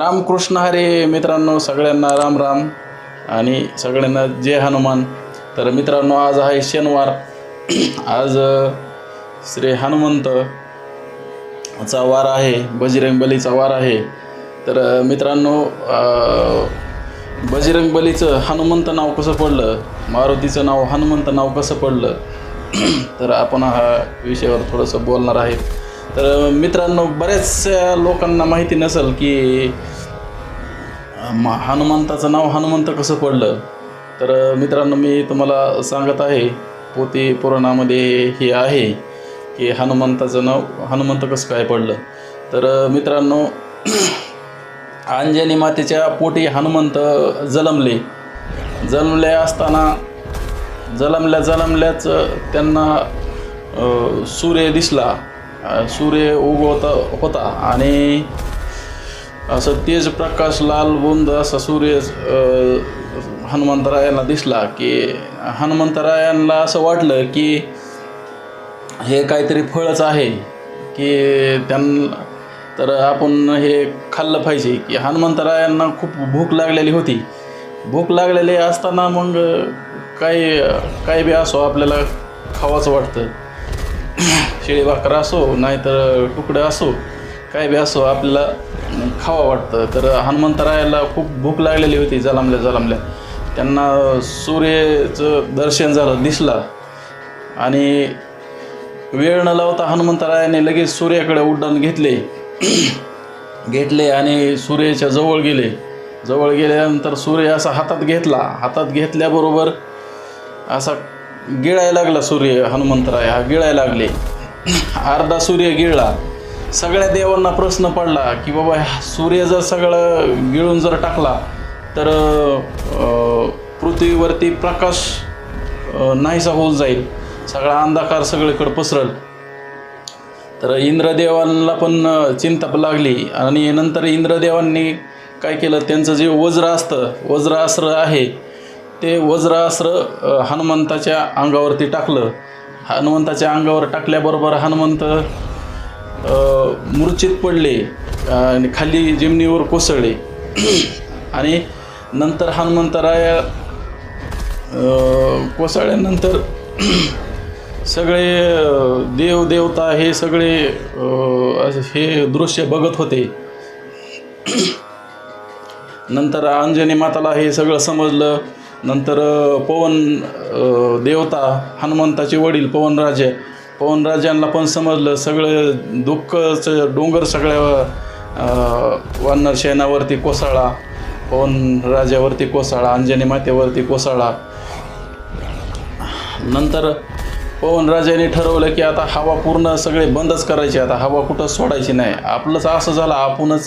रामकृष्ण हरे मित्रांनो सगळ्यांना राम राम. आणि सगळ्यांना जय हनुमान. तर मित्रांनो आज आहे शनिवार. आज श्री हनुमंत चा वार आहे बजरंग बलीचा वार आहे. तर मित्रांनो बजरंग बलीचं हनुमंत नाव कसं पडलं? मारुतीचं नाव हनुमंत नाव कसं पडलं? तर आपण हा विषयावर थोडंसं बोलणार आहे. तर मित्रांनो बऱ्याचशा लोकांना माहिती नसेल की म- हनुमंताचं नाव हनुमंत कसं पडलं? तर मित्रांनो मी तुम्हाला सांगत आहे पोती पुराणामध्ये हे आहे की हनुमंताचं नाव हनुमंत कसं काय पडलं? तर मित्रांनो अंजनी मातेच्या पोटी हनुमंत जलमले जन्मले असताना जलमल्या जलमल्याच त्यांना सूर्य दिसला. सूर्य उगवत होता आणि असं तेज प्रकाश लाल बुंद असा सूर्य हनुमंतरायांना दिसला की हनुमंतरायांना असं वाटलं की हे काहीतरी फळच आहे की त्यांना तर आपण हे खाल्लं पाहिजे की हनुमंतरायांना खूप भूक लागलेली होती. भूक लागलेली असताना मग काही काही बी असो आपल्याला खावाचं वाटतं. शिळी भाकर असो नाहीतर तुकडं असो काय बी असो आपल्याला खावा वाटतं. तर हनुमंतरायाला खूप भूक लागलेली होती जलमल्या जलमल्या. त्यांना सूर्याचं दर्शन झालं दिसला. आणि वेळ न लावता हनुमंतरायाने लगेच सूर्याकडे उड्डाण घेतले. घेतले आणि सूर्याच्या जवळ गेले. जवळ गेल्यानंतर सूर्य असा हातात घेतला. हातात घेतल्याबरोबर असा गिळायला लागला सूर्य हनुमंतराय. हा गिळायला लागले. अर्धा सूर्य गिळला. सगळ्या देवांना प्रश्न पडला की बाबा सूर्य जर सगळं गिळून जर टाकला तर पृथ्वीवरती प्रकाश नाहीसा होऊन जाईल. सगळा अंधकार सगळीकडे पसरल. तर इंद्रदेवांना पण चिंता लागली. आणि नंतर इंद्रदेवांनी काय केलं त्यांचं जे वज्र असतं वज्रास्त्र आहे ते वज्रास्त्र हनुमंताच्या अंगावरती टाकलं. हनुमंताच्या अंगावर टाकल्याबरोबर हनुमंत मूर्छित पडले आणि खाली जमिनीवर कोसळले. आणि नंतर हनुमंतराया कोसळल्यानंतर सगळे देव देवता हे सगळे हे दृश्य बघत होते. नंतर अंजनी माताला हे सगळं समजलं. नंतर पवन देवता हनुमंताचे वडील पवनराजे पवनराजांना पण समजलं. सगळं दुःखचं डोंगर सगळ्या वानर शेणावरती कोसळा पवनराजावरती कोसळा अंजनी मातेवरती कोसळा नंतर पवनराजाने ठरवलं की आता हवा पूर्ण सगळे बंदच करायची. आता हवा कुठं सोडायची नाही. आपलंच असं झालं. आपणच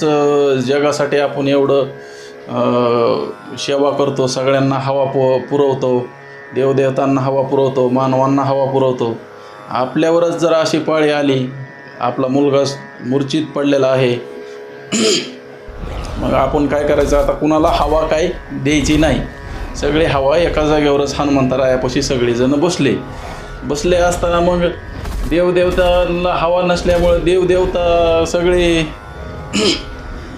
जगासाठी आपण एवढं सेवा करतो. सगळ्यांना हवा पु पुरवतो. देवदेवतांना हवा पुरवतो. मानवांना हवा पुरवतो. आपल्यावरच जर अशी पाळी आली. आपला मुलगा मूर्छित पडलेला आहे. मग आपण काय करायचं? आता कुणाला हवा काय द्यायची नाही. सगळे हवा एका जागेवरच हनुमंतरायापाशी सगळेजण बसले. बसले असताना मग देवदेवतांना हवा नसल्यामुळं देवदेवता सगळे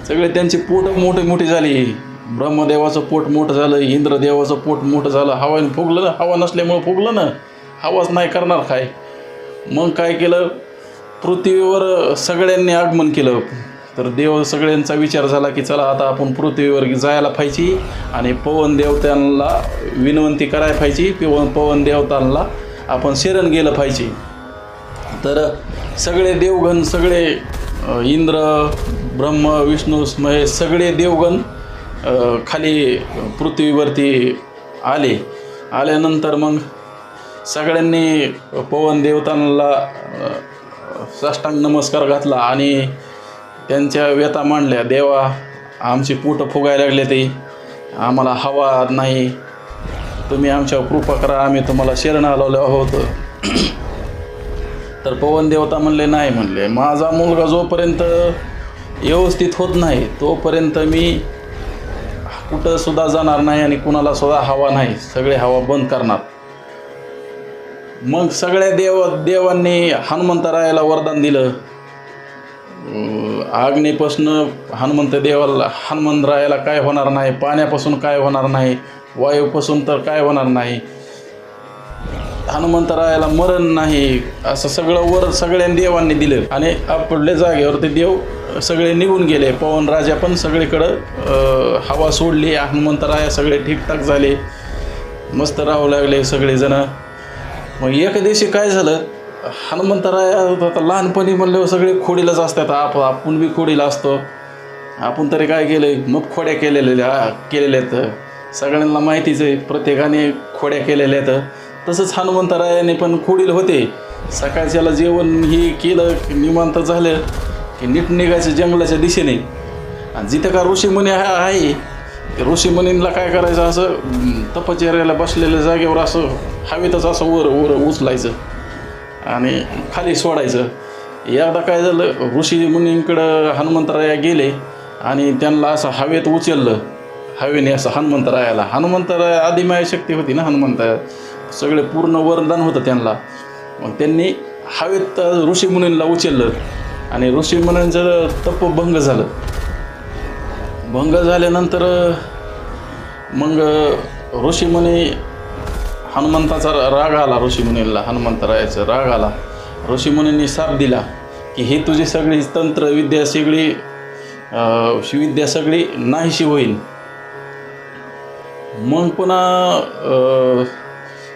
सगळे त्यांची पोट मोठे मोठी झाली. ब्रह्मदेवाचं पोट मोठं झालं इंद्रदेवाचं पोट मोठं झालं. हवाने फुगलं ना हवा नसल्यामुळं फुगलं ना. हवाच नाही करणार काय? मग काय केलं? पृथ्वीवर सगळ्यांनी आगमन केलं. तर देव सगळ्यांचा विचार झाला की चला आता आपण पृथ्वीवर जायला पाहिजे आणि पवन देवतांना विनवंती करायला पाहिजे. पवन पवन देवतांना आपण शरण गेलं पाहिजे. तर सगळे देवगण सगळे इंद्र ब्रह्म विष्णू महेश सगळे देवगण खाली पृथ्वीवरती आले. आल्यानंतर मग सगळ्यांनी पवन देवतांना साष्टांग नमस्कार घातला आणि त्यांच्या व्यथा मांडल्या देवा आमची पोटं फुगायला लागले ते आम्हाला हवा नाही. तुम्ही आमच्यावर कृपा करा आम्ही तुम्हाला शरण आलेलो आहोत. तर पवन देवता म्हणले नाही म्हणले माझा मुलगा जोपर्यंत व्यवस्थित होत नाही तोपर्यंत मी कुठंसुद्धा जाणार नाही आणि कुणालासुद्धा हवा नाही. सगळे हवा बंद करणार. मग सगळ्या देव देवांनी हनुमंतरायाला वरदान दिलं. आग्नेपासून आग्नेपासनं हनुमंत देवाला हनुमंतरायाला काय होणार नाही पाण्यापासून काय होणार नाही वायूपासून तर काय होणार नाही. हनुमंतरायाला मरण नाही असं सगळं वर सगळ्या देवांनी दिलं. आणि आपल्या जागेवर ते देव सगळे निघून गेले. पवन राजा पण सगळीकडं हवा सोडली. हनुमंतराया सगळे ठीकठाक झाले. मस्त राहू लागले सगळेजणं. मग एका दिवशी काय झालं? हनुमंतराया लहानपणी म्हणल्यावर हो, सगळे खोडीलाच असतात. आप आपण बी खोडीला असतो. आपण तरी काय केलं आहे मग खोड्या केलेल्या केलेल्या आहेत सगळ्यांना माहितीच आहे प्रत्येकाने खोड्या केलेल्या आहेत तसंच हनुमंतरायाने पण खोडील होते. सकाळच्याला जेवण हे केलं की निवांत झालं. की नीट निघायचं जंगलाच्या दिशेने. आणि जिथं का ऋषीमुनी हा आहे ते काय करायचं? असं तपचर्याला बसलेल्या जागेवर असं हवेतच असं वर वर उचलायचं आणि खाली सोडायचं. एकदा काय झालं ऋषी मुनींकडं हनुमंतराया गेले आणि त्यांना असं हवेत उचललं. हवेने असं हनुमंतरायाला हनुमंतराया आदिमाया शक्ती होती ना हनुमंतराया. सगळे पूर्ण वरदान होतं त्यांना. मग त्यांनी हवेत ऋषीमुनींना उचललं आणि ऋषीमुनींचं तपभंग झालं. भंग झाल्यानंतर मग ऋषीमुनी हनुमंताचा राग आला ऋषीमुनीला हनुमंतरायाचा राग आला. ऋषीमुनींनी साप दिला की हे तुझी सगळी तंत्र विद्या सगळी शिविद्या विद्या सगळी नाहीशी होईल. मग पुन्हा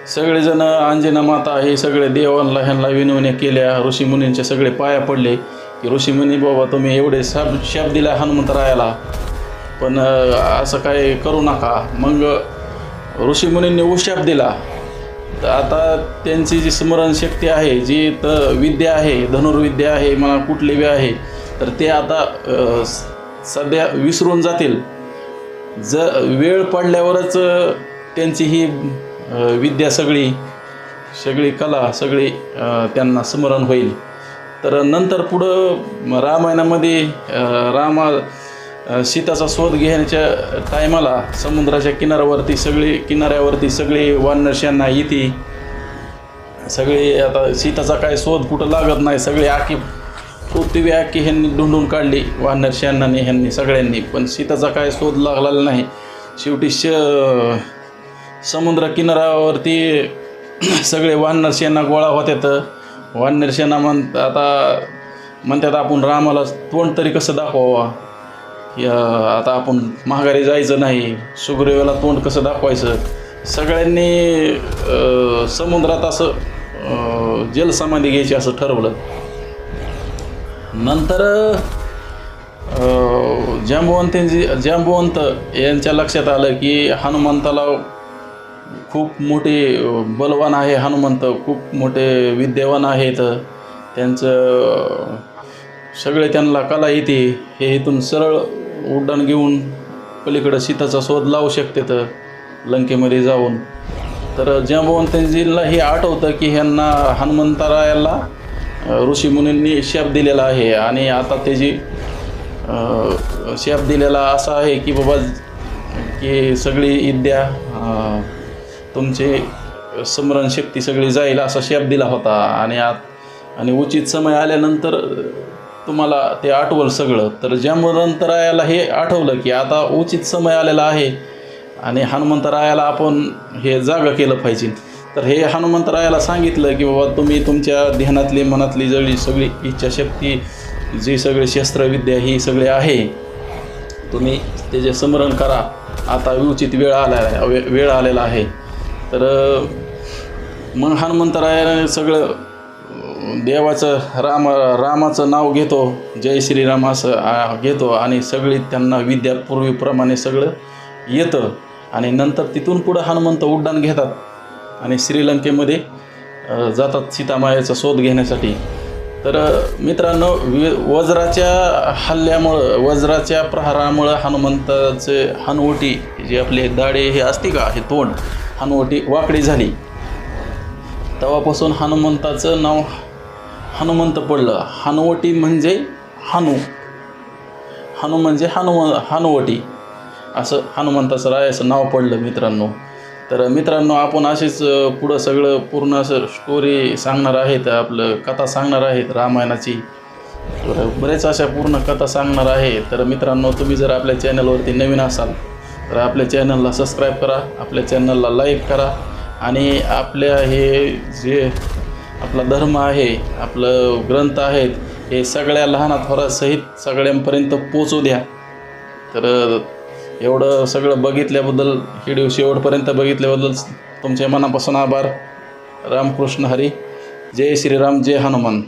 सगळेजण अंजना माता हे सगळे देवांना ह्यांना विनवण्या केल्या. ऋषीमुनींचे सगळे पाया पडले की ऋषीमुनी बाबा तुम्ही एवढे शाप शाप दिला हनुमंतरायाला पण असं काय करू नका. मग ऋषीमुनींनी उशाप दिला. तर आता त्यांची जी स्मरणशक्ती आहे जी त विद्या आहे धनुर्विद्या आहे मला कुठली बी आहे तर ते आता स- सध्या विसरून जातील. ज वेळ पडल्यावरच त्यांची ही विद्या सगळी सगळी कला सगळी त्यांना स्मरण होईल. तर नंतर पुढं रामायणामध्ये रामा सीताचा शोध घेण्याच्या टायमाला समुद्राच्या किनाऱ्यावरती सगळी किनाऱ्यावरती सगळी वानरशांना येते सगळी आता सीताचा काय शोध कुठं लागत नाही सगळी आखी पृथ्वी आखी ह्यांनी ढूंढून काढली वानर ह्यांनी सगळ्यांनी. पण सीताचा काय शोध लागलेला नाही. शेवटी श समुद्र किनाऱ्यावरती सगळे वानर गोळा होत्यात. वानर सेना म्हणत आता म्हणतात आपण रामाला तोंड तरी कसं दाखवावा? या आता आपण माघारी जायचं नाही. सुग्रीवेला तोंड कसं दाखवायचं? सगळ्यांनी समुद्रात असं जलसमाधी घ्यायची असं ठरवलं. नंतर अं, जांबुवंतांची जांबुवंत यांच्या लक्षात आलं की हनुमंताला खूप मोठे बलवान आहे हनुमंत. खूप मोठे विद्यावान आहेत. त्यांचं सगळे त्यांना कला येते. हे इथून सरळ उड्डाण घेऊन पलीकडं सीताचा शोध लावू शकते तर लंकेमध्ये जाऊन. तर जांबवंतजींना हे आठवतं की ह्यांना हनुमंतरायाला ऋषी मुनींनी शाप दिलेला आहे. आणि आता त्याची शाप दिलेला असा आहे की बाबा की सगळी विद्या तुमचे स्मरणशक्ती सगळी जाईल असा शाप दिला होता. आणि आत आणि उचित समय आल्यानंतर तुम्हाला ते आठवल सगळं. तर जांबवंतरायाला हे आठवलं की आता उचित समय आलेला आहे आणि हनुमंतरायाला आपण हे जागं केलं पाहिजे. तर हे हनुमंतरायाला सांगितलं की बाबा तुम्ही तुमच्या ध्यानातली मनातली जळी सगळी इच्छाशक्ती जी सगळी शस्त्रविद्या ही सगळी आहे तुम्ही त्याचे स्मरण करा. आता उचित वेळ आला वे वेळ आलेला आहे. तर मग हनुमंतरायाने सगळं देवाचं राम रामाचं नाव घेतो जय श्रीराम असं घेतो आणि सगळी त्यांना विद्या पूर्वीप्रमाणे सगळं येतं. आणि नंतर तिथून पुढं हनुमंत उड्डाण घेतात आणि श्रीलंकेमध्ये जातात सीतामायाचा शोध घेण्यासाठी. तर मित्रांनो वि वज्राच्या हल्ल्यामुळं वज्राच्या प्रहारामुळं हनुमंताचे हनुवटी जे आपले दाढे हे असते का हे तोंड हनुवटी वाकडी झाली. तेव्हापासून हनुमंताचं नाव हनुमंत पडलं. हनुवटी म्हणजे हनु. हनु म्हणजे हनुम हनुवटी. असं हनुमंताचं रायाचं नाव पडलं मित्रांनो. तर मित्रांनो आपण असेच पुढं सगळं पूर्ण असं स्टोरी सांगणार आहेत आपलं कथा सांगणार आहेत रामायणाची. तर बरेच अशा पूर्ण कथा सांगणार आहे. तर मित्रांनो तुम्ही जर आपल्या चॅनलवरती नवीन असाल तर आपल्या चॅनलला सबस्क्राईब करा आपल्या चॅनलला लाईक करा. आणि आपल्या हे जे आपला धर्म आहे आपलं ग्रंथ आहेत हे सगळ्या लहाना थोरासहित सगळ्यांपर्यंत पोचू द्या. तर एवढं सगळं बघितल्याबद्दल व्हिडिओ शेवटपर्यंत बघितल्याबद्दल तुमच्या मनापासून आभार. रामकृष्ण हरी. जय श्रीराम जय हनुमान.